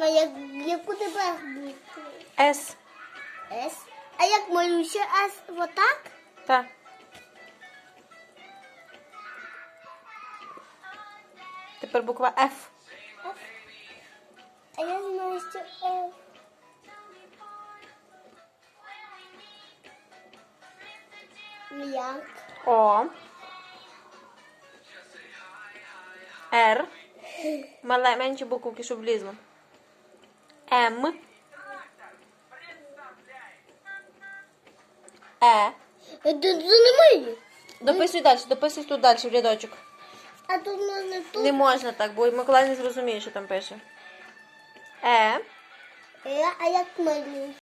Ну, як, яку тебе букву? С. С. А як малюється С? Отак? Та. Тепер буква Ф. А я знаю, що F. Ну як? О. Р. Мале, менші буковки, щоб влізло. М. Е. А тут немає. Дописуй далі, дописуй тут далі в рядочок. А тут можна тут. Не можна так, бо Миколай не зрозуміє, що там пише. Е. Е, А як малюється?